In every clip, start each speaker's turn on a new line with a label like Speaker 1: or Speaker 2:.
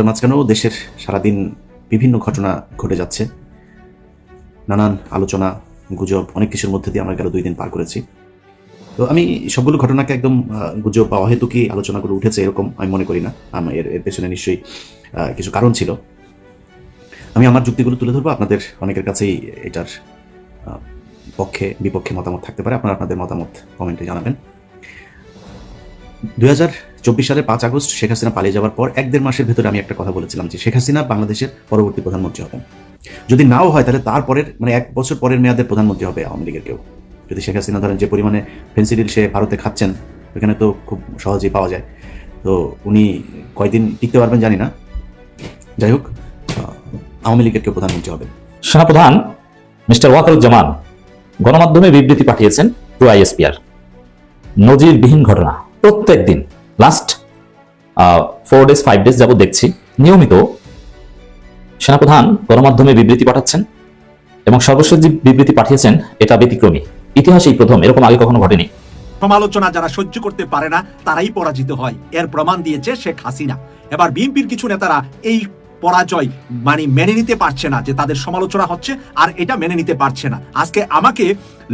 Speaker 1: ব্যস্ততার মাঝখানেও দেশের সারাদিন বিভিন্ন ঘটনা ঘটে যাচ্ছে। নানান আলোচনা, গুজব, অনেক কিছুর মধ্যে দিয়ে আমরা গেল দুই দিন পার করেছি। তো আমি সবগুলো ঘটনাকে একদম গুজব বা অহেতুকি আলোচনাগুলো উঠেছে এরকম আমি মনে করি না। আমার এর এর পেছনে নিশ্চয়ই কিছু কারণ ছিল। আমি আমার যুক্তিগুলো তুলে ধরবো, আপনাদের অনেকের কাছেই এটার পক্ষে, বিপক্ষে মতামত থাকতে পারে। আপনারা আপনাদের মতামত কমেন্টে জানাবেন। দুই চব্বিশ সালের পাঁচ আগস্ট শেখ হাসিনা পালিয়ে যাওয়ার পর এক দেড় মাসের ভেতরে আমি একটা কথা বলেছিলাম যে শেখ হাসিনা বাংলাদেশের পরবর্তী প্রধানমন্ত্রী হবেন। যদি নাও হয়, তাহলে তারপরের মানে এক বছর পরের মেয়াদের প্রধানমন্ত্রী হবে আওয়ামী লীগের কেউ। যদি শেখ হাসিনা ধরেন যে পরিমাণে ফেন্সিডিল সে ভারতে খাচ্ছেন ওখানে তো খুব সহজেই পাওয়া যায়। তো উনি কয়দিন টিকতে পারবেন জানি না। যাই হোক আওয়ামী লীগের কেউ প্রধানমন্ত্রী হবে।
Speaker 2: সেনাপ্রধান মিস্টার ওয়াকারুজ্জামান গণমাধ্যমে বিবৃতি পাঠিয়েছেন টু আইএসপিআর। নজিরবিহীন ঘটনা। প্রত্যেক দিন last four days five days যাব দেখছি, নিয়মিত সেনাপ্রধান গণমাধ্যমে বিবৃতি পাঠাচ্ছেন এবং সর্বশেষ যে বিবৃতি পাঠিয়েছেন, এটা ব্যতিক্রমী। ইতিহাসেই প্রথম, এরকম আগে কখনো ঘটেনি।
Speaker 3: সমালোচনা যারা সহ্য করতে পারে না, তারাই পরাজিত হয়। এর প্রমাণ দিয়েছে শেখ হাসিনা। এবার বিএনপির কিছু নেতারা এই পরাজয় মানে মেনে নিতে পারছে না, যে তাদের সমালোচনা হচ্ছে আর এটা মেনে নিতে পারছে না। আজকে আমাকে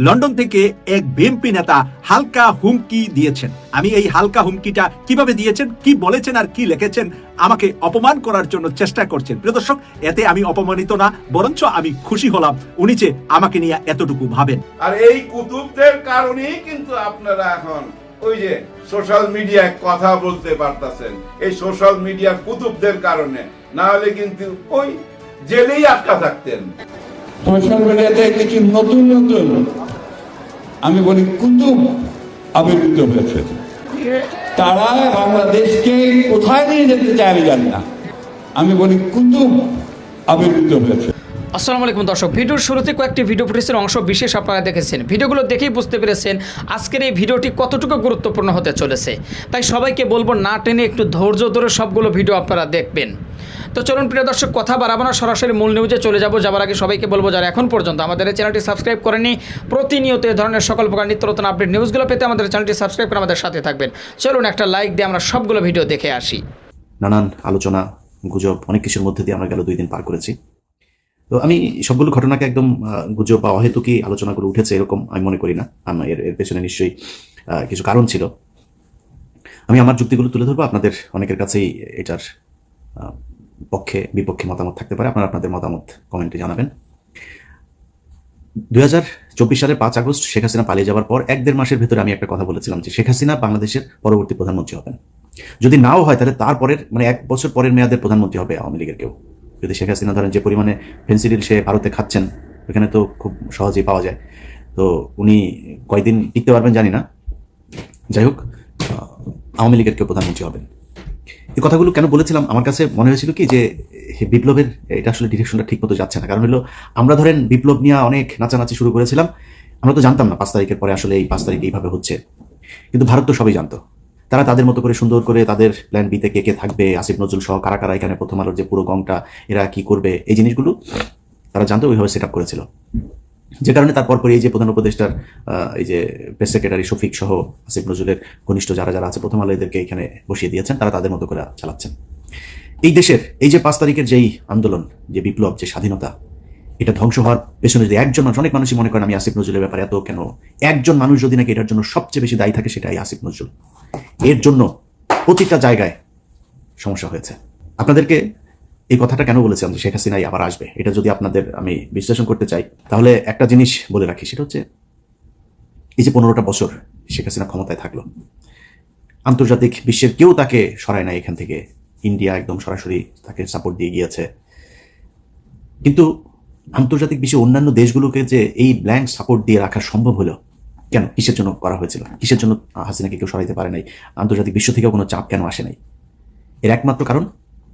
Speaker 3: লন্ডন থেকে এক বিএনপি নেতা হালকা হুমকি দিয়েছেন। আমি এই হালকা হুমকিটা কীভাবে দিয়েছেন, কি বলেছেন আর কি লিখেছেন আমাকে অপমান করার জন্য চেষ্টা করছেন। প্রিয় দর্শক, এতে আমি অপমানিত না, বরঞ্চ আমি খুশি হলাম। উনি যে আমাকে নিয়ে এতটুকু ভাবেন।
Speaker 4: আর এই কুতুবদের কারণেই কিন্তু আপনারা এখন ওই যে সোশ্যাল মিডিয়ায় কথা বলতে পারতাছেন। এই সোশ্যাল মিডিয়ার কুতুবদের কারণে। না হলে কিন্তু ওই জেলেই আটকা থাকতেন।
Speaker 5: সোশ্যাল মিডিয়াতে কিছু নতুন নতুন। আমি বলি কুতুব আবির্ভূত হয়েছে। তারা বাংলাদেশকে কোথায় নিয়ে যেতে চায় আমি জানি না। আমি বলি কুতুব আবির্ভূত হয়েছে।
Speaker 6: আসসালামু আলাইকুম দর্শক ভিডিওর শুরুতে কয়েকটি ভিডিও ফুটেজের অংশ বিশেষ আপনারা দেখেছেন। ভিডিওগুলো দেখেই বুঝতে পেরেছেন আজকের এই ভিডিওটি কতটুকু গুরুত্বপূর্ণ হতে চলেছে। তাই সবাইকে বলব না টেনে একটু ধৈর্য ধরে সবগুলো ভিডিও আপনারা দেখবেন। তো চলুন প্রিয় দর্শক, কথা বাড়াবো না, সরাসরি মূল নিউজে চলে যাব। যাবার আগে সবাইকে বলব, যারা এখন পর্যন্ত আমাদের চ্যানেলটি সাবস্ক্রাইব করেনি প্রতিনিয়ত এ ধরনের সকল প্রকার নিত্য নতুন আপডেট নিউজগুলো পেতে আমাদের চ্যানেলটি সাবস্ক্রাইব করে আমাদের সাথে থাকবেন। চলুন একটা লাইক দিয়ে আমরা সবগুলো ভিডিও দেখে আসি।
Speaker 1: নানান আলোচনা, গুজব, অনেক কিছুর মধ্যে দিয়ে আমরা গেল দুই দিন পার করেছি। তো আমি সবগুলো ঘটনাকে একদম গুজব বা অহেতুকি আলোচনাগুলো উঠেছে এরকম আমি মনে করি না। আমার এর এর পেছনে নিশ্চয়ই কিছু কারণ ছিল। আমি আমার যুক্তিগুলো তুলে ধরবো, আপনাদের অনেকের কাছেই এটার পক্ষে বিপক্ষে মতামত থাকতে পারে, আপনারা আপনাদের মতামত কমেন্টে জানাবেন। দুই হাজার চব্বিশ সালের পাঁচ আগস্ট শেখ হাসিনা পালিয়ে যাওয়ার পর এক দেড় মাসের ভেতরে আমি একটা কথা বলেছিলাম যে শেখ হাসিনা বাংলাদেশের পরবর্তী প্রধানমন্ত্রী হবেন। যদি নাও হয় তাহলে তারপরের মানে এক বছর পরের মেয়াদের প্রধানমন্ত্রী হবে আওয়ামী লীগের কেউ। যদি শেখ হাসিনা ধরেন যে পরিমাণে ফেন্সিডিল সে ভারতে খাচ্ছেন, ওখানে তো খুব সহজেই পাওয়া যায়। তো উনি কয়দিন টিকতে পারবেন জানি না। যাই হোক আওয়ামী লীগের কেউ প্রধানমন্ত্রী হবেন। এই কথাগুলো কেন বলেছিলাম? আমার কাছে মনে হয়েছিল কি যে বিপ্লবের এটা আসলে ডিরেকশনটা ঠিক মতো যাচ্ছে না। কারণ হলো, আমরা ধরেন বিপ্লব নিয়ে অনেক নাচানাচি শুরু করেছিলাম। আমরা তো জানতাম না পাঁচ তারিখের পরে আসলে এই পাঁচ তারিখ এইভাবে হচ্ছে। কিন্তু ভারত তো সবই জানতো। তারা তাদের মতো করে সুন্দর করে তাদের প্ল্যান বিতে কে কে থাকবে, আসিফ, নজরুল সহ কারা কারা এখানে প্রথম আলোর যে পুরো গংটা এরা কি করবে, এই জিনিসগুলো তারা জানতো, ওইভাবে সেট আপ করেছিল। যে কারণে তারপর পরে এই যে প্রধান উপদেষ্টার এই যে প্রেস সেক্রেটারি শফিক সহ আসিফ নজরুলের ঘনিষ্ঠ যারা যারা আছে, প্রথম আলো এদেরকে এখানে বসিয়ে দিয়েছেন, তারা তাদের মতো করে চালাচ্ছেন। এই দেশের, এই যে পাঁচ তারিখের যেই আন্দোলন, যে বিপ্লব, যে স্বাধীনতা, এটা ধ্বংস হওয়ার পেছনে যদি একজন মানুষ, অনেক মানুষই মনে করেন আমি আসিফ নজরুলের ব্যাপারে এত কেন, একজন মানুষ যদি নাকি এটার জন্য সবচেয়ে বেশি দায়ী থাকে সেটাই আসিফ নজরুল। এর জন্য প্রতিটা জায়গায় সমস্যা হয়েছে। আপনাদেরকে এই কথাটা কেন বলেছিলাম যে শেখ হাসিনাই আবার আসবে? এটা যদি আপনাদের আমি বিশ্লেষণ করতে চাই, তাহলে একটা জিনিস বলে রাখি, সেটা হচ্ছে এই যে পনেরোটা বছর শেখ হাসিনা ক্ষমতায় থাকল, আন্তর্জাতিক বিশ্বের কেউ তাকে সরায় নাই এখান থেকে। ইন্ডিয়া একদম সরাসরি তাকে সাপোর্ট দিয়ে গিয়েছে। কিন্তু আন্তর্জাতিক বিশ্বের অন্যান্য দেশগুলোকে যে এই ব্ল্যাঙ্ক সাপোর্ট দিয়ে রাখা সম্ভব হলো, কেন? কিসের জন্য করা হয়েছিল? কিসের জন্য হাসিনাকে কেউ সরাইতে পারে নাই? আন্তর্জাতিক বিশ্ব থেকেও কোনো চাপ কেন আসে নাই? এর একমাত্র কারণ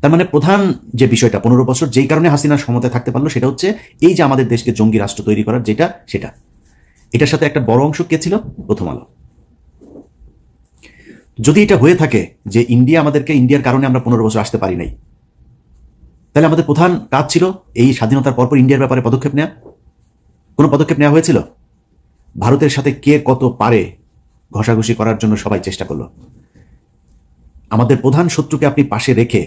Speaker 1: তার মানে প্রধান যে বিষয়টা, পনেরো বছর যেই কারণে হাসিনার ক্ষমতায় থাকতে পারল, সেটা হচ্ছে এই যে আমাদের দেশকে জঙ্গি রাষ্ট্র তৈরি করার যেটা, সেটা। এটার সাথে একটা বড় অংশ কে ছিল? প্রথম আলো। যদি এটা হয়ে থাকে যে ইন্ডিয়া আমাদেরকে, ইন্ডিয়ার কারণে আমরা পনেরো বছর আসতে পারি নাই, তাহলে আমাদের প্রধান কাজ ছিল এই স্বাধীনতার পরপর ইন্ডিয়ার ব্যাপারে পদক্ষেপ নেওয়া কোনো পদক্ষেপ নেওয়া হয়েছিল? ভারতের সাথে কে কত পারে ঘষাঘষি করার জন্য সবাই চেষ্টা করল। আমাদের প্রধান শত্রুকে আপনি পাশে রেখে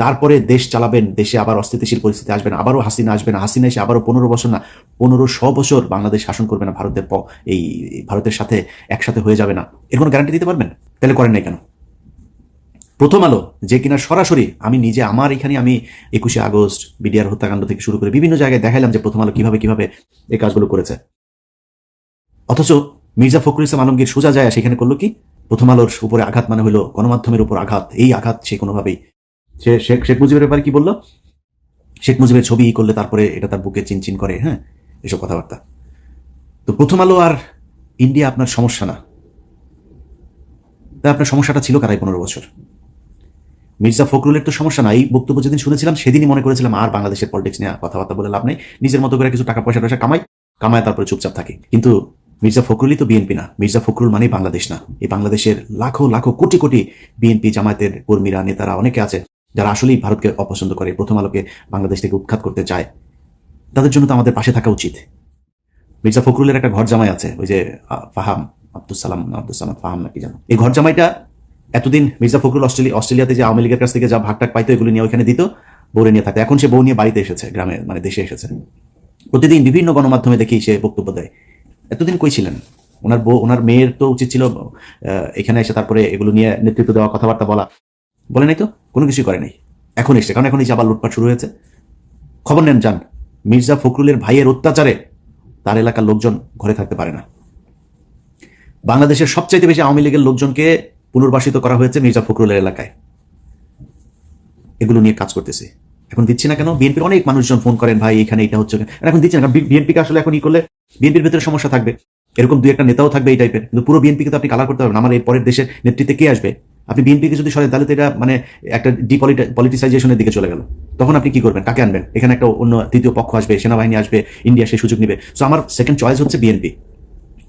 Speaker 1: তারপরে দেশ চালাবেন, দেশে আবার অস্থিতিশীল পরিস্থিতি আসবেন আবারও হাসিনা আসবেন হাসিনা এসে আবারও পনেরো বছর না, পনেরো শ বছর বাংলাদেশ শাসন করবে না ভারতের এই ভারতের সাথে একসাথে হয়ে যাবে না। এর কোনো গ্যারান্টি দিতে পারবেন? তাহলে করেন নাই কেন? প্রথম আলো, যে কিনা সরাসরি আমি নিজে আমার এখানে আমি একুশে আগস্ট বিডিআর হত্যাকাণ্ড থেকে শুরু করে বিভিন্ন জায়গায় দেখাইলাম যে প্রথম আলো কীভাবে কীভাবে এই কাজগুলো করেছে। অথচ মির্জা ফখরুল ইসলাম আলমগীর সোজা যায় সেখানে করল কি? প্রথম আলোর উপরে আঘাত মানে হলো গণমাধ্যমের উপর আঘাত, এই আঘাত সে কোনোভাবেই সে শেখ শেখ মুজিবের ব্যাপারে কি বলল? শেখ মুজিবের ছবি করলে তারপরে এটা তার বুকে চিনচিন করে হ্যাঁ? এসব কথাবার্তা। তো প্রথম আলো আর ইন্ডিয়া আপনার সমস্যা না। তাই আপনার সমস্যাটা ছিল কারাই পনেরো বছর? মির্জা ফখরুলের তো সমস্যা নাই বক্তব্য যেদিন শুনেছিলাম, সেদিনই মনে করেছিলাম, আর বাংলাদেশের পলিটিক্স নিয়ে কথাবার্তা বলে লাভ নেই। নিজের মতো করে কিছু টাকা পয়সা টয়সা কামাই, কামায় তারপরে চুপচাপ থাকে। কিন্তু মির্জা ফখরুলই তো বিএনপি না। মির্জা ফখরুল মানেই বাংলাদেশ না। এই বাংলাদেশের লাখো লাখো, কোটি কোটি বিএনপি জামায়াতের কর্মীরা, নেতারা অনেকে আছে। যারা আসলেই ভারতকে অপছন্দ করে, প্রথম আলোকে বাংলাদেশ থেকে উৎখাত করতে চায়, তাদের জন্য তো আমাদের পাশে থাকা উচিত। মির্জা ফখরুলের একটা ঘর জামাই আছে, ওই যে ফাহাম আব্দুল সালাম আব্দুল সালাম, ফাহাম নাকি জানো এই ঘর জামাইটা এতদিন মির্জা ফখরুল অস্ট্রেলিয়া অস্ট্রেলিয়াতে যে আওয়ামী লীগের কাছ থেকে যা ভাগটাক পাইতো, এগুলো নিয়ে ওইখানে দিত, বউরে নিয়ে থাকতো। এখন সে বউ নিয়ে বাড়িতে এসেছে, গ্রামে মানে দেশে এসেছে। প্রতিদিন বিভিন্ন গণমাধ্যমে দেখি সে বক্তব্য দেয়। এতদিন কই ছিলেন? ওনার বউ, ওনার মেয়ের তো উচিত ছিল এখানে এসে তারপরে এগুলো নিয়ে নেতৃত্ব দেওয়া, কথাবার্তা বলা। বলে নাই তো? কোনো কিছুই করে নাই। এখন এসছে, কারণ এখন এই আবার লুটপাট শুরু হয়েছে। খবর নেন যান, মির্জা ফখরুলের ভাইয়ের অত্যাচারে তার এলাকার লোকজন ঘরে থাকতে পারে না। বাংলাদেশের সবচাইতে বেশি আওয়ামী লীগের লোকজনকে পুনর্বাসিত করা হয়েছে মির্জা ফখরুলের এলাকায়। এগুলো নিয়ে কাজ করতেছে। এখন দিচ্ছি না কেন? বিএনপির অনেক মানুষজন ফোন করেন, ভাই এখানে এটা হচ্ছে এখন দিচ্ছে না বিএনপিকে আসলে এখন ই করলে বিএনপির ভেতরে সমস্যা থাকবে। এরকম দুই একটা নেতাও থাকবে এই টাইপের কিন্তু পুরো বিএনপিকে তো আপনি কালার করতে পারবেন আমার এই পরের দেশের নেতৃত্বে কে আসবে? আপনি বিএনপিকে যদি সরেন তাহলে তো এটা মানে একটা ডিপলিটিসাইজেশনের দিকে চলে গেল। তখন আপনি কি করবেন? কাকে আনবেন? এখানে একটা অন্য তৃতীয় পক্ষ আসবে, সেনাবাহিনী আসবে ইন্ডিয়া সেই সুযোগ নেবে। সো আমার সেকেন্ড চয়েস হচ্ছে বিএনপি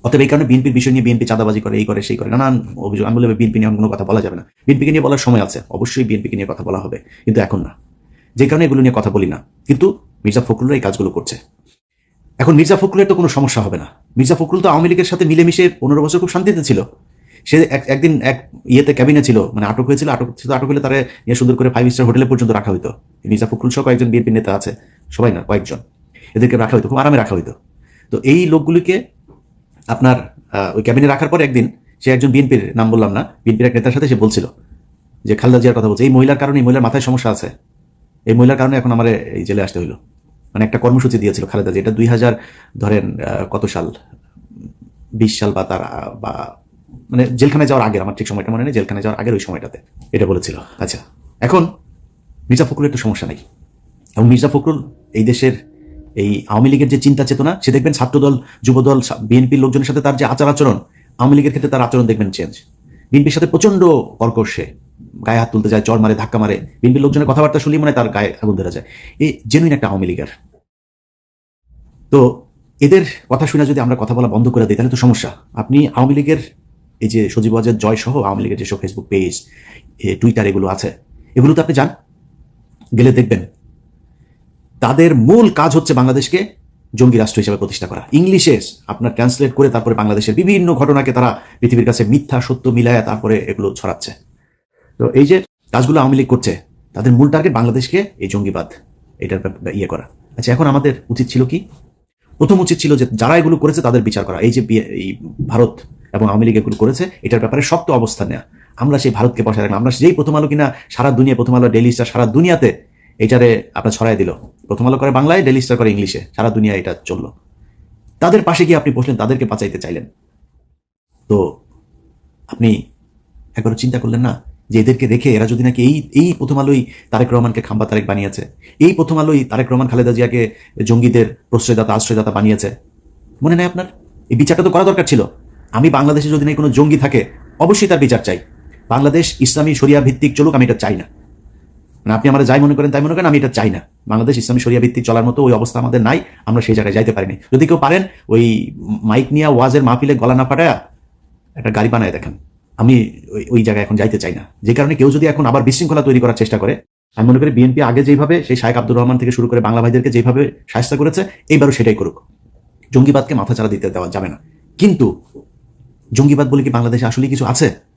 Speaker 1: অতএব এই কারণে বিএনপির বিষয় নিয়ে বিএনপি চাঁদাবাজি করে, এই করে, সেই করে, নানান অভিযোগ। আমি বলব বিএনপি নিয়ে কোনো কথা বলা যাবে না। বিএনপিকে নিয়ে বলার সময় আছে, অবশ্যই বিএনপিকে নিয়ে কথা বলা হবে। কিন্তু এখন না। যে কারণে এগুলো নিয়ে কথা বলি না। কিন্তু মির্জা ফখরুল এই কাজগুলো করছে। এখন মির্জা ফখরুলের তো কোনো সমস্যা হবে না। মির্জা ফখরুল তো আওয়ামী লীগের সাথে মিলেমিশে পনেরো বছর খুব শান্তিতে ছিল। সে এক- একদিন এক ইয়েতে ক্যাবিনে ছিল মানে আটক হয়েছিল, আটক ছিল আটক হলে তারা নিয়ে সুন্দর করে ফাইভ স্টার হোটেলে পর্যন্ত রাখা হতো মির্জা ফখরুল সহ কয়েকজন বিএনপি নেতা আছে, সবাই না, কয়েকজন। এদেরকে রাখা হতো খুব আরামে রাখা হতো তো এই লোকগুলিকে আপনার ওই ক্যাবিনে রাখার পর একদিন সে একজন বিএনপির নাম বললাম না বিএনপির এক নেতার সাথে সে বলছিল যে, খালেদা জিয়ার কথা বলছে। এই মহিলার কারণে, এই মহিলার মাথায় সমস্যা আছে। এই মহিলার কারণে এখন আমার এই জেলে আসতে হইল। মানে একটা কর্মসূচি দিয়েছিল খালেদা জি এটা দুই হাজার, ধরেন কত সাল? বিশ সাল বা তার বা মানে জেলখানায় যাওয়ার আগের, আমার ঠিক সময়টা মনে নেই, জেলখানায় যাওয়ার আগের ওই সময়টাতে এটা বলেছিল। আচ্ছা এখন মির্জা ফখরুলের তো সমস্যা নাই এবং মির্জা ফখরুল এই দেশের এই আওয়ামী লীগের যে চিন্তা চেতনা, সে দেখবেন ছাত্রদল, যুবদল বিএনপির লোকজনের সাথে তার যে আচার আচরণ, আওয়ামী লীগের ক্ষেত্রে তার আচরণ দেখবেন চেঞ্জ বিএনপির সাথে প্রচণ্ড কর্কশে গায়ে হাত তুলতে যায়, চর মারে, ধাক্কা মারে। বিএনপির লোকজনের কথাবার্তা শুনলেই মনে তার গায়ে আগুন ধরা যায়। এই জেনুইন একটা আওয়ামী লীগের। তো এদের কথা শুনে যদি আমরা কথা বলা বন্ধ করে দিই, তাহলে তো সমস্যা। আপনি আওয়ামী লীগের এই যে সজীব ওয়াজের জয় সহ আওয়ামী লীগের যেসব ফেসবুক পেজ টুইটার এগুলো আছে এগুলোতে আপনি যান, গেলে দেখবেন। তাদের মূল কাজ হচ্ছে বাংলাদেশকে জঙ্গি রাষ্ট্র হিসেবে প্রতিষ্ঠা করা। ইংলিশে আপনার ট্রান্সলেট করে তারপরে বাংলাদেশের বিভিন্ন ঘটনাকে তারা পৃথিবীর কাছে মিথ্যা, সত্য মিলায় তারপরে এগুলো ছড়াচ্ছে। তো এই যে কাজগুলো আওয়ামী লীগ করছে, তাদের মূল টার্গেট বাংলাদেশকে এই জঙ্গিবাদ, এটার ইয়ে করা। আচ্ছা এখন আমাদের উচিত ছিল কি? প্রথম উচিত ছিল যে যারা এগুলো করেছে তাদের বিচার করা। এই যে এই ভারত এবং আওয়ামী লীগ এগুলো করেছে, এটার ব্যাপারে শক্ত অবস্থান নেওয়া আমরা সেই ভারতকে বসায় রাখলাম। আমরা যেই প্রথম আলো কিনা সারা দুনিয়া প্রথম আলো ডেলি স্টার সারা দুনিয়াতে এটারে আপনার ছড়াই দিল। প্রথম আলো করে বাংলায় ডেলি স্টার করে ইংলিশে সারা দুনিয়া এটা চলল। তাদের পাশে গিয়ে আপনি বসলেন, তাদেরকে বাঁচাইতে চাইলেন। তো আপনি একবার চিন্তা করলেন না? যে এদেরকে রেখে এরা যদি নাকি এই এই প্রথম আলোই তারেক রহমানকে খাম্বা তারেক বানিয়েছে, এই প্রথম আলোই তারেক রহমান, খালেদা জিয়াকে জঙ্গিদের প্রশ্রয়দাতা, আশ্রয়দাতা বানিয়েছে। মনে নেই আপনার? এই বিচারটা তো করা দরকার ছিল। আমি বাংলাদেশে যদি নাকি কোনো জঙ্গি থাকে, অবশ্যই তার বিচার চাই। বাংলাদেশ ইসলামী শরিয়া ভিত্তিক চলুক, আমি এটা চাই না। মানে আপনি আমরা যাই মনে করেন তাই মনে করেন, আমি এটা চাই না। বাংলাদেশ ইসলামী শরিয়া ভিত্তিক চলার মতো ওই অবস্থা আমাদের নাই, আমরা সেই জায়গায় যাইতে পারিনি। যদি কেউ পারেন, ওই মাইক নিয়ে ওয়াজের মাহফিলে গলা না ফাটায়া একটা গাড়ি বানায় দেখেন। আমি ওই- জায়গায় এখন যাইতে চাই না। যে কারণে কেউ যদি এখন আবার বিশৃঙ্খলা তৈরি করার চেষ্টা করে, আমি মনে করি বিএনপি আগে যেভাবে সেই শাহেক আব্দুর রহমান থেকে শুরু করে বাংলা ভাইদেরকে যেভাবে সাহায্য করেছে, এইবারও সেটাই করুক। জঙ্গিবাদকে মাথা চারা দিতে দেওয়া যাবে না। কিন্তু জঙ্গিবাদ বলে কি বাংলাদেশে আসলে কিছু আছে?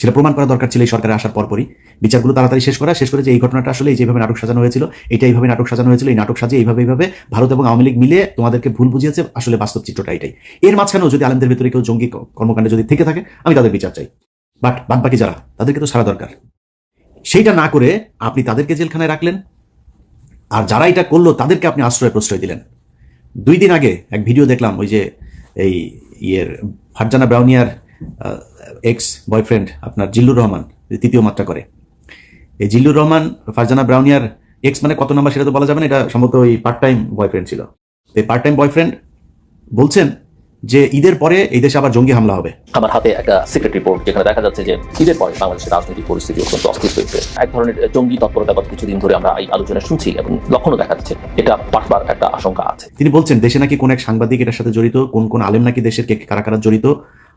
Speaker 1: সেটা প্রমাণ করা দরকার ছিল এই সরকারে আসার পরপরই। বিচারগুলো তাড়াতাড়ি শেষ করা, শেষ করে যে এই ঘটনাটা আসলে যেভাবে নাটক সাজানো হয়েছিল, এটা এইভাবে নাটক সাজানো হয়েছিল, এই নাটক সাজিয়ে এইভাবে এইভাবে ভারত এবং আওয়ামী লীগ মিলে তোমাদেরকে ভুল বুঝিয়েছে, আসলে বাস্তব চিত্রটা এটাই। এর মাঝখানেও যদি আলেমদের ভিতরে কেউ জঙ্গি কর্মকাণ্ডে যদি থেকে থাকে, আমি তাদের বিচার চাই। বাট বাদ বাকি যারা, তাদেরকে তো সারা দরকার। সেইটা না করে আপনি তাদেরকে জেলখানায় রাখলেন, আর যারা এটা করল তাদেরকে আপনি আশ্রয় প্রশ্রয় দিলেন। দুই দিন আগে এক ভিডিও দেখলাম, ওই যে এই ইয়ের ফারজানা ব্রাউনিয়ার এক্স বয়ফ্রেন্ড আপনার জিল্লুর রহমান তৃতীয় মাত্রা করে। এই জিল্লুর রহমান ফারজানা ব্রাউনিয়ার এক্স মানে কত নাম্বার সেটা তো বলা যাবে না এটা সম্ভবত ওই পার্ট টাইম বয়ফ্রেন্ড ছিল। তো এই পার্ট টাইম বয়ফ্রেন্ড বলছেন যে ঈদের পরে এই দেশে আবার জঙ্গি হামলা হবে।
Speaker 7: আমার হাতে একটা সিক্রেট রিপোর্ট যেখানে দেখা যাচ্ছে যে ঈদের পরে বাংলাদেশের রাজনৈতিক পরিস্থিতি অত্যন্ত অস্থির হয়েছে। এক ধরনের জঙ্গি তৎপরতা গত কিছুদিন ধরে আমরা এই আলোচনা শুনছি এবং লক্ষণও দেখা যাচ্ছে এটা পাঠবার একটা আশঙ্কা আছে।
Speaker 1: তিনি বলছেন দেশে নাকি কোন এক সাংবাদিক এটার সাথে জড়িত কোন কোন আলেম নাকি দেশের কে কারা কারা জড়িত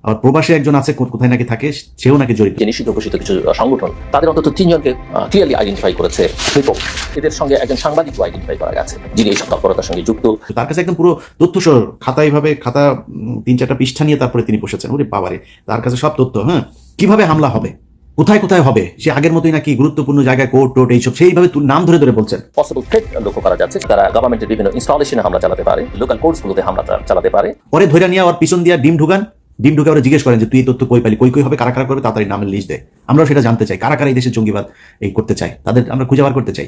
Speaker 1: আর প্রবাসী একজন আছে কোথায় নাকি থাকে সেও নাকি জড়িত।
Speaker 7: যে নিষিদ্ধ ঘোষিত কিছু সংগঠন তাদের অন্তত তিনজনকে ক্লিয়ারলি আইডেন্টিফাই করেছে রিপোর্ট। এদের সঙ্গে একজন সাংবাদিকও আইডেন্টিফাই করা গেছে যিনি এই তৎপরতার সঙ্গে যুক্ত।
Speaker 1: তার কাছে একদম পুরো তথ্য সহ খাতা এইভাবে খাতা তিন চারটা পৃষ্ঠা নিয়ে তারপরে তিনি বসেছেন। ওরে বাবারে তার কাছে সব তথ্য হ্যাঁ? কীভাবে হামলা হবে? কোথায় কোথায় হবে? সে আগের মতোই নাকি গুরুত্বপূর্ণ জায়গায় কোর্ট টোট এইসব সেইভাবে নাম ধরে ধরে বলছেন।
Speaker 7: পসিবল থ্রেট লক্ষ্য করা যাচ্ছে তারা গভর্নমেন্টের বিভিন্ন ইনস্টলেশনে হামলা চালাতে পারে লোকাল কোর্টসগুলোতে হামলা চালাতে পারে।
Speaker 1: পরে ধরে নিয়ে ওর পিছন দিয়ে ডিম ঢুকান। ডিম ঢুকে ওরা জিজ্ঞেস করেন যে, তুই এই তথ্য কই পাইলি কই কই হবে? কারা কারা করবে? তাড়াতাড়ি নামের লিস্ট দে। আমরাও সেটা জানতে চাই, কারা কারা এই দেশে জঙ্গিবাদ, এই করতে চাই তাদের আমরা খুঁজে বার করতে চাই।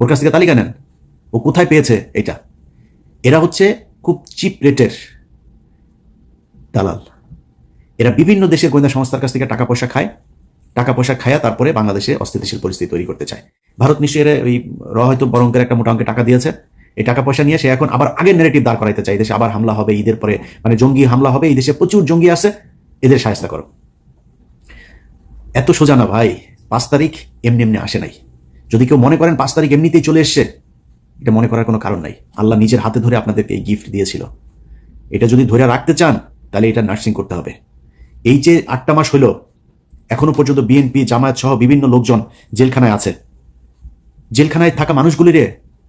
Speaker 1: ওর কাছ থেকে তালিকা নেন। ও কোথায় পেয়েছে এটা? এরা হচ্ছে খুব চিপ রেটের দালাল। এরা বিভিন্ন দেশের গোয়েন্দা সংস্থার কাছ থেকে টাকা পয়সা খায়। টাকা পয়সা খায়া তারপরে বাংলাদেশে অস্থিতিশীল পরিস্থিতি তৈরি করতে চায়। ভারত নিশ্চয়ই এরা ওই র হয়তো বড় অঙ্কের একটা মোটা অঙ্কের টাকা দিয়েছে। এই টাকা পয়সা নিয়ে সে এখন আবার আগের নেগেটিভ দাঁড় করাইতে চাই দেশে আবার হামলা হবে, ঈদের পরে মানে জঙ্গি হামলা হবে, এই দেশে প্রচুর জঙ্গি আছে, এদের সাহায্য করো। এত সোজা না ভাই, পাঁচ তারিখ এমনি এমনি আসে নাই। যদি কেউ মনে করেন পাঁচ তারিখ এমনিতেই চলে এসছে, এটা মনে করার কোনো কারণ নাই। আল্লাহ নিজের হাতে ধরে আপনাদেরকে এই গিফট দিয়েছিল। এটা যদি ধরে রাখতে চান, তাহলে এটা নার্সিং করতে হবে। এই যে আটটা মাস হলো, এখনও পর্যন্ত বিএনপি জামায়াত সহ বিভিন্ন লোকজন জেলখানায় আছে। জেলখানায় থাকা মানুষগুলিরে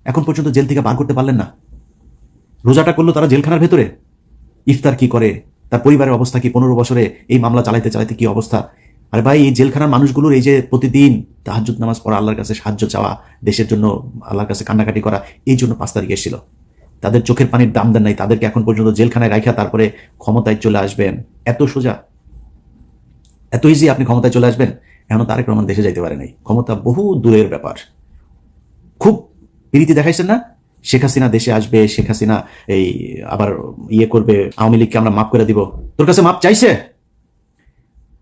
Speaker 1: এখন পর্যন্ত জেল থেকে বার করতে পারলেন না। রোজাটা করল তারা জেলখানার ভেতরে। ইফতার কি করে? তার পরিবারের অবস্থা কি? পনেরো বছরে এই মামলা চালাইতে চালাইতে কি অবস্থা? আর ভাই, এই জেলখানার মানুষগুলোর এই যে প্রতিদিন তাহাজুদ নামাজ পড়া, আল্লাহর কাছে সাহায্য চাওয়া, দেশের জন্য আল্লাহর কাছে কান্নাকাটি করা, এই জন্য পাঁচ তারিখ এসেছিল। তাদের চোখের পানির দাম দেন নাই, তাদেরকে এখন পর্যন্ত জেলখানায় রাখা তারপরে ক্ষমতায় চলে আসবেন। এত সোজা। এত ইজি আপনি ক্ষমতায় চলে আসবেন, এখনও তারেক রহমান দেশে যাইতে পারে নাই। ক্ষমতা বহু দূরের ব্যাপার। খুব প্রীতি দেখাইছেন না? শেখ হাসিনা দেশে আসবে, শেখ হাসিনা এই আবার ইয়ে করবে, আওয়ামী লীগকে আমরা মাফ করে দিব। তোর কাছে মাপ চাইছে?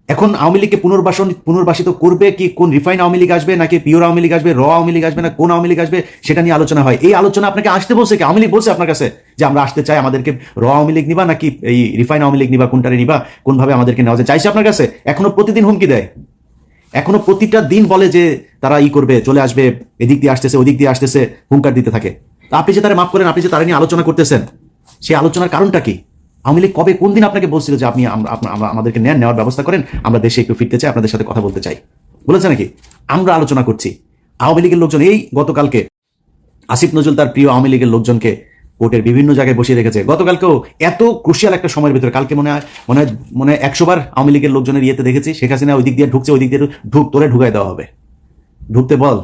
Speaker 1: এখন আওয়ামী লীগকে পুনর্বাসন, পুনর্বাসিত করবে কি, কোন রিফাইন আওয়ামী লীগ আসবে, নাকি পিওর আওয়ামী লীগ আসবে, র আওয়ামী লীগ আসবে, না কোন আওয়ামী লীগ আসবে, সেটা নিয়ে আলোচনা হয়। এই আলোচনা আপনাকে আসতে বলছে কি? আওয়ামী লীগ বলছে আপনার কাছে যে আমরা আসতে চাই, আমাদেরকে র আওয়ামী লীগ নিবা, নাকি এই রিফাইন আওয়ামী লীগ নিবা কোনটারে নিবা, কোনভাবে আমাদেরকে নেওয়া যায়, চাইছে আপনার কাছে? এখনও প্রতিদিন হুমকি দেয়। এখনও প্রতিটা দিন বলে যে তারা ই করবে, চলে আসবে, এদিক দিয়ে আসতেছে, ওদিক দিয়ে আসতেছে, হুঙ্কার দিতে থাকে। আপনি যে তারা মাফ করেন, আপনি যে তারা নিয়ে আলোচনা করতেছেন সেই আলোচনার কারণটা কি? আওয়ামী লীগ কবে কোন দিন আপনাকে বলছিল যে আপনি আমাদেরকে নেন, নেওয়ার ব্যবস্থা করেন, আমরা দেশে একটু ফিরতে চাই, আপনাদের সাথে কথা বলতে চাই। বলেছে নাকি? আমরা আলোচনা করছি। আওয়ামী লীগের লোকজন, এই গতকালকে আসিফ নজরুল তার প্রিয় আওয়ামী লীগের লোকজনকে কোর্টের বিভিন্ন জায়গায় বসিয়ে রেখেছে। গতকালকেও এত ক্রুশিয়াল একটা সময়ের ভিতরে, কালকে মনে হয় মনে হয় মনে হয় একশো বার আওয়ামী লীগের লোকজনের ইয়েতে দেখেছি, শেখ হাসিনা ওই দিক দিয়ে ঢুকছে, ওই দিক দিয়ে ঢুক, তোরে ঢুকাই দেওয়া হবে। ঢুকতে বল।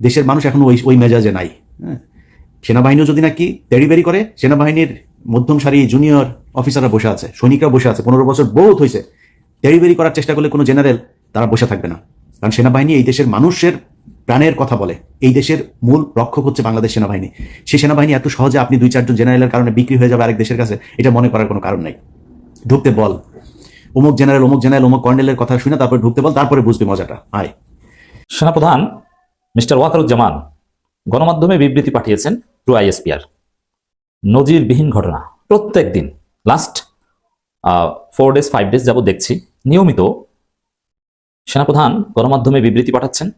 Speaker 1: দেশের মানুষ এখন ওই ওই মেজাজে নাই। হ্যাঁ। সেনাবাহিনীও যদি নাকি দেরিবেরি করে, সেনাবাহিনীর মধ্যম সারি জুনিয়র অফিসাররা বসে আছে সৈনিকরা বসে আছে, পনেরো বছর বহুত হয়েছে দেরিবেরি করার চেষ্টা করলে কোনো জেনারেল তারা বসে থাকবে না। কারণ সেনাবাহিনী এই দেশের মানুষের প্রাণের কথা বলে। এই দেশের মূল রক্ষক হচ্ছে বাংলাদেশ সেনাবাহিনী। সেই সেনাবাহিনী এত সহজে আপনি দুই, চারজন জেনারেলের কারণে বিক্রি হয়ে যাবে আরেক দেশের কাছে, এটা মনে করার কোনো কারণ নাই। ঢুকতে বল। অমুক জেনারেল অমুক জেনারেল, অমুক কর্নেলের কথা শুনে তারপরে ঢুকতে বল, তারপরে বুঝবি মজাটা। আয়।
Speaker 2: সেনাপ্রধান মিস্টার ওয়াকারুজ্জামান গণমাধ্যমে বিবৃতি পাঠিয়েছেন টু আইএসপিআর। নজিরবিহীন ঘটনা। প্রত্যেক দিন last four days five days যাবত দেখছি। নিয়মিত সেনাপ্রধান গণমাধ্যমে বিবৃতি পাঠাচ্ছেন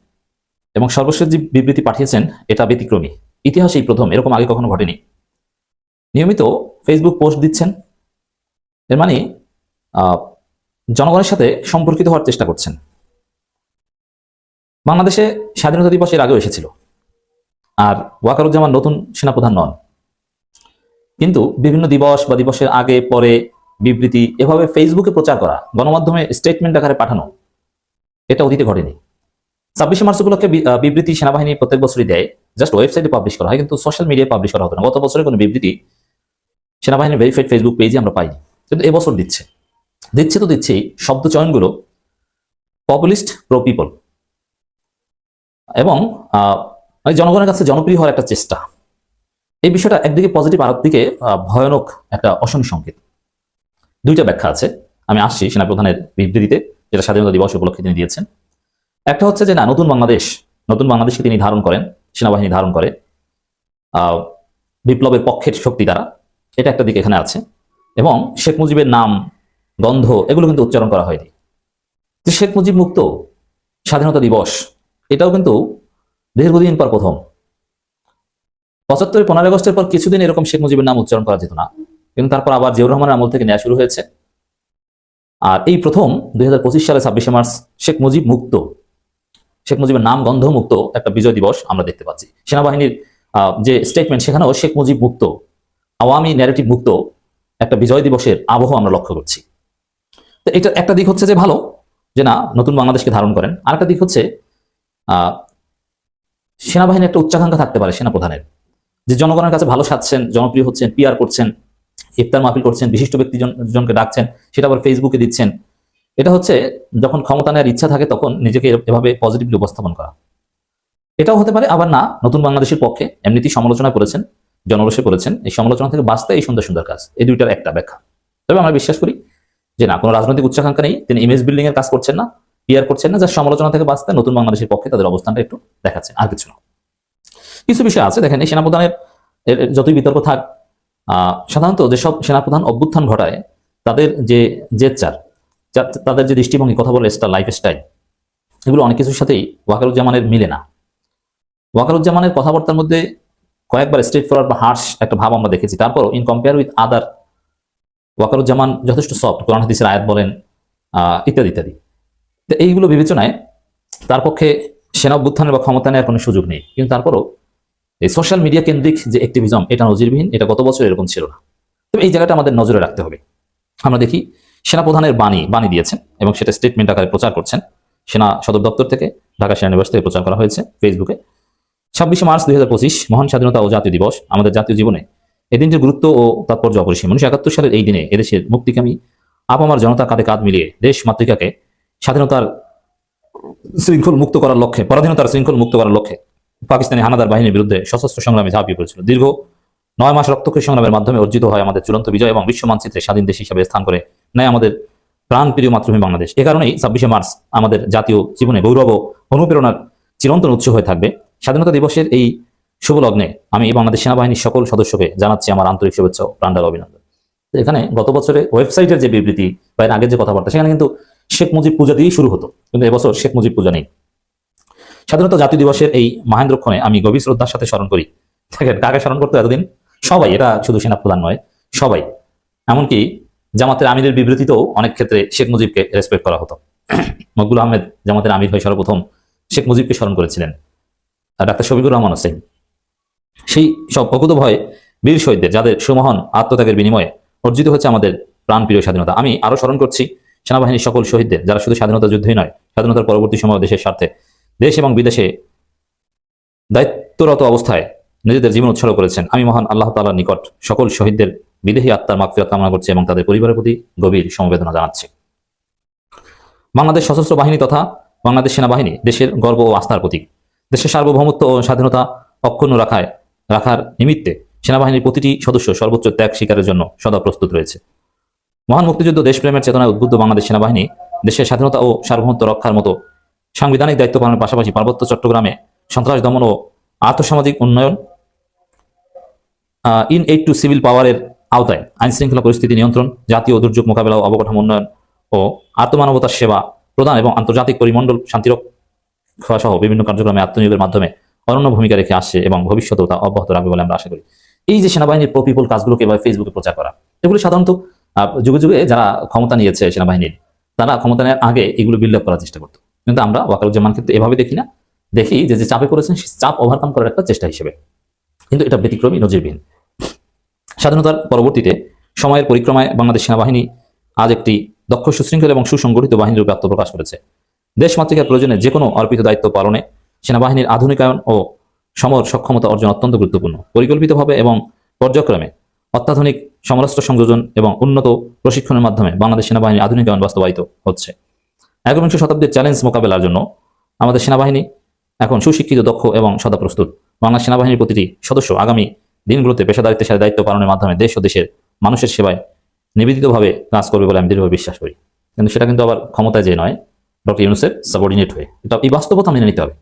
Speaker 2: এবং সর্বশেষ যে বিবৃতি পাঠিয়েছেন, এটা ব্যতিক্রমী। ইতিহাসেই প্রথম, এরকম আগে কখনো ঘটেনি। নিয়মিত ফেসবুক পোস্ট দিচ্ছেন। এর মানে জনগণের সাথে সম্পর্কিত হওয়ার চেষ্টা করছেন। বাংলাদেশে স্বাধীনতা দিবস এর আগেও এসেছিল। আর ওয়াকারুজ্জামান নতুন সেনাপ্রধান নন। কিন্তু বিভিন্ন দিবস বা দিবসের আগে, পরে বিবৃতি, এভাবে ফেসবুকে প্রচার করা, গণমাধ্যমে স্টেটমেন্ট আকারে পাঠানো এটা অতীতে ঘটেনি। ছাব্বিশে মার্চ উপলক্ষে বিবৃতি সেনাবাহিনী প্রত্যেক বছরই দেয় জাস্ট ওয়েবসাইটে পাবলিশ করা হয় কিন্তু সোশ্যাল মিডিয়ায় পাবলিশ করা হতো না। গত বছরের কোনো বিবৃতি সেনাবাহিনীর ভেরিফাইড ফেসবুক পেজে আমরা পাইনি। কিন্তু এবছর দিচ্ছে। দিচ্ছে তো দিচ্ছেই শব্দ চয়নগুলো পপুলিস্ট প্রো পিপল এবং মানে জনগণের কাছে জনপ্রিয় হওয়ার একটা চেষ্টা। এই বিষয়টা একদিকে পজিটিভ আর আহ, ভয়ানক একটা অশনি সংকেত দুইটা ব্যাখ্যা আছে। আমি আসছি সেনাপ্রধানের বিবৃতিতে। যেটা স্বাধীনতা দিবস উপলক্ষে তিনি দিয়েছেন। একটা হচ্ছে যে, না, নতুন বাংলাদেশ, নতুন বাংলাদেশকে তিনি ধারণ করেন, সেনাবাহিনী ধারণ করে বিপ্লবের পক্ষের শক্তি দ্বারা এটা একটা দিক এখানে আছে। এবং শেখ মুজিবের নাম, গন্ধ, এগুলো কিন্তু উচ্চারণ করা হয়নি। যে শেখ মুজিব মুক্ত, স্বাধীনতা দিবস, এটাও কিন্তু দীর্ঘদিন পর প্রথম। পঁচাত্তর পনেরো আগস্টের পর কিছুদিন এরকম শেখ মুজিবের নাম উচ্চারণ করা যেত না। কিন্তু তারপর আবার জিয়াউর রহমানের আমল থেকে নেওয়া শুরু হয়েছে। আর এই প্রথম দুই সালে ছাব্বিশে মার্চ শেখ মুজিব মুক্ত। শেখ মুজিবের নাম গন্ধ মুক্ত একটা বিজয় দিবস আমরা দেখতে পাচ্ছি। সেনাবাহিনীর যে স্টেটমেন্ট সেখানেও শেখ মুজিব মুক্ত আওয়ামী ন্যারেটিভ মুক্ত একটা বিজয় দিবসের আবহ আমরা লক্ষ্য করছি। তো এটা একটা দিক হচ্ছে যে ভালো যে না নতুন বাংলাদেশকে ধারণ করেন। আর একটা দিক হচ্ছে আহ, সেনাবাহিনীর একটা উচ্চাকাঙ্ক্ষা থাকতে পারে সেনাপ্রধানের। যে জনগণের কাছে ভালো সাজছেন জনপ্রিয় হচ্ছেন পিয়ার করছেন ইফতার মাহফিল করছেন, বিশিষ্ট ব্যক্তি জন- জনকে ডাকছেন, সেটা আবার ফেসবুকে দিচ্ছেন। এটা হচ্ছে যখন ক্ষমতা নেওয়ার ইচ্ছা থাকে তখন নিজেকে এভাবে পজিটিভলি উপস্থাপন করা। এটাও হতে পারে, আবার না, নতুন বাংলাদেশের পক্ষে এমনিতেই সমালোচনা করেছেন জনরসে করেছেন এই সমালোচনা থেকে বাঁচতে এই সুন্দর সুন্দর কাজ। এই দুইটার একটা ব্যাখ্যা। তবে আমরা বিশ্বাস করি যে না, কোনো রাজনৈতিক উচ্চাকাঙ্ক্ষা নেই, তিনি ইমেজ বিল্ডিং এর কাজ করছেন না পিয়ার করছেন না যার সমালোচনা থেকে বাঁচতে নতুন বাংলাদেশের পক্ষে তাদের অবস্থানটা একটু দেখাচ্ছেন। আর কিছু না। কিছু বিষয় আছে, দেখেন এই সেনাপ্রধানের যতই বিতর্ক থাক সাধারণত যেসব সেনাপ্রধান অভ্যুত্থান ঘটায়, তাদের যে জেচ্চার যা- তাদের যে দৃষ্টিভঙ্গি, কথা বলে স্টাইল লাইফ স্টাইল এগুলো অনেক কিছুর সাথেই ওয়াকারুজ্জামানের মিলে না। ওয়াকারুজ্জামানের কথাবার্তার মধ্যে কয়েকবার স্ট্রেট ফরওয়ার্ড বা হার্শ একটা ভাব আমরা দেখেছি। তারপর in compare with other Waqaruzzaman যথেষ্ট সফট কোরআন হাদিসের আয়াত বলেন ইত্যাদি ইত্যাদি। তো এইগুলো বিবেচনায় তার পক্ষে সেনা অভ্যুত্থানের বা ক্ষমতা নেওয়ার কোনো সুযোগ নেই। কিন্তু তারপরও এই সোশ্যাল মিডিয়া কেন্দ্রিক যে অ্যাক্টিভিজম এটা নজিরবিহীন, এটা গত বছর এরকম ছিল না। তবে এই জায়গাটা আমাদের নজরে রাখতে হবে। আমরা দেখি, সেনাপ্রধানের বাণী বাণী দিয়েছেন এবং সেটা স্টেটমেন্ট আকারে প্রচার করছেন। সেনা সদর দপ্তর থেকে ঢাকা সেনানিবাস থেকে প্রচার করা হয়েছে ফেসবুকে ছাব্বিশে মার্চ দুই হাজার পঁচিশ, মহান স্বাধীনতা ও জাতীয় দিবস, আমাদের জাতীয় জীবনে। এই দিনটির গুরুত্ব ও তাৎপর্য অপরিসীম। উনিশশো একাত্তর সালের এই দিনে এদেশের মুক্তিকামী আপামার জনতা কাঁধে কাঁধ মিলিয়ে দেশ মাতৃকাকে স্বাধীনতার শৃঙ্খল মুক্ত করার লক্ষ্যে, পরাধীনতার শৃঙ্খল মুক্ত করার লক্ষ্যে পাকিস্তানি হানাদার বাহিনীর বিরুদ্ধে সশস্ত্র সংগ্রামে ঝাঁপিয়ে পড়েছিল। দীর্ঘ নয় মাস রক্তক্ষয়ী সংগ্রামের মাধ্যমে অর্জিত হয় আমাদের চূড়ান্ত বিজয় এবং বিশ্ব মানচিত্রে স্বাধীন দেশ হিসাবে স্থান করে নেয় আমাদের প্রাণ প্রিয় মাতৃভূমি বাংলাদেশ। এ কারণেই ছাব্বিশে মার্চ আমাদের জাতীয় জীবনে গৌরব অনুপ্রেরণার চিরন্তন উৎস হয়ে থাকবে। স্বাধীনতা দিবসের এই শুভ লগ্নে আমি বাংলাদেশ সেনাবাহিনীর সকল সদস্যকে জানাচ্ছি আমার আন্তরিক শুভেচ্ছা প্রাণডাল অভিনন্দন। এখানে গত বছরে ওয়েবসাইটের যে বিবৃতি বা আগের যে কথাবার্তা, সেখানে কিন্তু শেখ মুজিব পূজা দিয়েই শুরু হতো। কিন্তু এবছর শেখ মুজিব পূজা নেই। স্বাধীনতা জাতীয় দিবসের এই মহেন্দ্রক্ষণে আমি গভীর শ্রদ্ধার সাথে স্মরণ করি। দেখেন, কাকে স্মরণ করতো এতদিন? সবাই, এটা শুধু সেনাপ্রধান নয়, সবাই। এমনকি জামাতের আমিরের বিবৃতিতেও অনেক ক্ষেত্রে শেখ মুজিবকে রেসপেক্ট করা হতো। মকবুল আহমেদ জামাতের আমির হয়ে সর্বপ্রথম শেখ মুজিবকে স্মরণ করেছিলেন। ডাক্তার শফিকুর রহমান হোসেন। সেই সব অকুত ভয় বীর শহীদদের, যাদের সুমহান আত্মত্যাগের বিনিময়ে অর্জিত হচ্ছে আমাদের প্রাণপ্রিয় স্বাধীনতা। আমি আরও স্মরণ করছি, সেনাবাহিনীর সকল শহীদদের, যারা শুধু স্বাধীনতা যুদ্ধই নয়, স্বাধীনতার পরবর্তী সময় দেশের স্বার্থে দেশ এবং বিদেশে দায়িত্বরত অবস্থায় নিজেদের জীবন উৎসর্গ করেছেন। আমি মহান আল্লাহ তাআলার নিকট সকল শহীদদের বিদেহী আত্মার মাগফিরাত কামনা করছি এবং তাদের পরিবারের প্রতি গভীর সমবেদনা জানাচ্ছি। বাংলাদেশ সশস্ত্র বাহিনী তথা বাংলাদেশ সেনাবাহিনী দেশের গর্ব ও আস্থার প্রতীক। দেশের সার্বভৌমত্ব ও স্বাধীনতা অক্ষুণ্ণ রাখায়, রাখার নিমিত্তে সেনাবাহিনীর প্রতিটি সদস্য সর্বোচ্চ ত্যাগ স্বীকারের জন্য সদা প্রস্তুত রয়েছে। মহান মুক্তিযুদ্ধ দেশপ্রেমের চেতনায় উদ্বুদ্ধ বাংলাদেশ সেনাবাহিনী দেশের স্বাধীনতা ও সার্বভৌমত্ব রক্ষার মতো সাংবিধানিক দায়িত্ব পালনের পাশাপাশি পার্বত্য চট্টগ্রামে সন্ত্রাস দমন ও আর্থসামাজিক উন্নয়ন ইন এইড টু সিভিল পাওয়ারের আওতায় আইন শৃঙ্খলা পরিস্থিতি নিয়ন্ত্রণ, জাতীয় দুর্যোগ মোকাবেলা ও অবকাঠামো উন্নয়ন ও আত্মমানবতার সেবা প্রদান এবং আন্তর্জাতিক পরিমণ্ডল শান্তিরক সহ বিভিন্ন কার্যক্রমে আত্মনিয়োগের মাধ্যমে অনন্য ভূমিকা রেখে আসছে এবং ভবিষ্যতেও তা অব্যাহত রাখবে বলে আমরা আশা করি। এই যে সেনাবাহিনীর প্রপিপল কাজগুলোকে এভাবে ফেসবুকে প্রচার করা, এগুলো সাধারণত যুগে যুগে যারা ক্ষমতা নিয়েছে সেনাবাহিনীর, তারা ক্ষমতা নেওয়ার আগে এগুলো বিল্ড করার চেষ্টা করতো। কিন্তু আমরা ওয়াকারুজ্জামান কিন্তু এভাবে দেখি না। দেখি যে যে চাপে করেছেন সেই চাপ ওভারকাম করার একটা চেষ্টা হিসেবে। কিন্তু এটা ব্যতিক্রমী, নজিরবিহীন। স্বাধীনতার পরবর্তীতে সময়ের পরিক্রমায় বাংলাদেশ সেনাবাহিনী আজ একটি দক্ষ, সুশৃঙ্খল এবং সুসংগঠিত বাহিনী রূপে আত্মপ্রকাশ করেছে। দেশমাতৃকার প্রয়োজনে যে কোনো অর্পিত দায়িত্ব পালনে সেনাবাহিনীর আধুনিকায়ন ও সমর সক্ষমতা অর্জন অত্যন্ত গুরুত্বপূর্ণ। পরিকল্পিতভাবে এবং পর্যায়ক্রমে অত্যাধুনিক সমরাস্ত্র সংযোজন এবং উন্নত প্রশিক্ষণের মাধ্যমে বাংলাদেশ সেনাবাহিনীর আধুনিকায়ন বাস্তবায়িত হচ্ছে। একবিংশ শতাব্দীর চ্যালেঞ্জ মোকাবেলার জন্য আমাদের সেনাবাহিনী এখন সুশিক্ষিত, দক্ষ এবং সদা প্রস্তুত। বাংলাদেশ সেনাবাহিনীর প্রতিটি সদস্য আগামী দিনগুলোতে পেশাদারিত্বের সাথে দায়িত্ব পালনের মাধ্যমে দেশ ও দেশের মানুষের সেবায় নিবেদিতভাবে কাজ করবে বলে আমি দৃঢ়ভাবে বিশ্বাস করি। কিন্তু সেটা কিন্তু আবার ক্ষমতায় যে নয়, ডক্টর ইউনুসেফ সাবঅর্ডিনেট হয়ে। এটা এই বাস্তবতা মেনে নিতে হবে।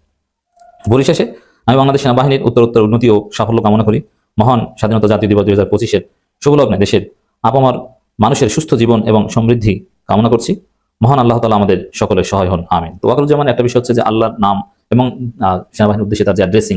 Speaker 2: পরিশেষে আমি বাংলাদেশ সেনাবাহিনীর উত্তরোত্তর উন্নতি ও সাফল্য কামনা করি। মহান স্বাধীনতা জাতীয় দিবস দুই হাজার পঁচিশের শুভলগ্নে দেশের আপামার মানুষের সুস্থ জীবন এবং সমৃদ্ধি কামনা করছি। মহান আল্লাহ তালা আমাদের সকলের সহায় হন, আমিন। তো ওয়াকরুজ্জামান, একটা বিষয় হচ্ছে যে আল্লাহর নাম এবং সেনাবাহিনীর উদ্দেশ্যে তার যে অ্যাড্রেসিং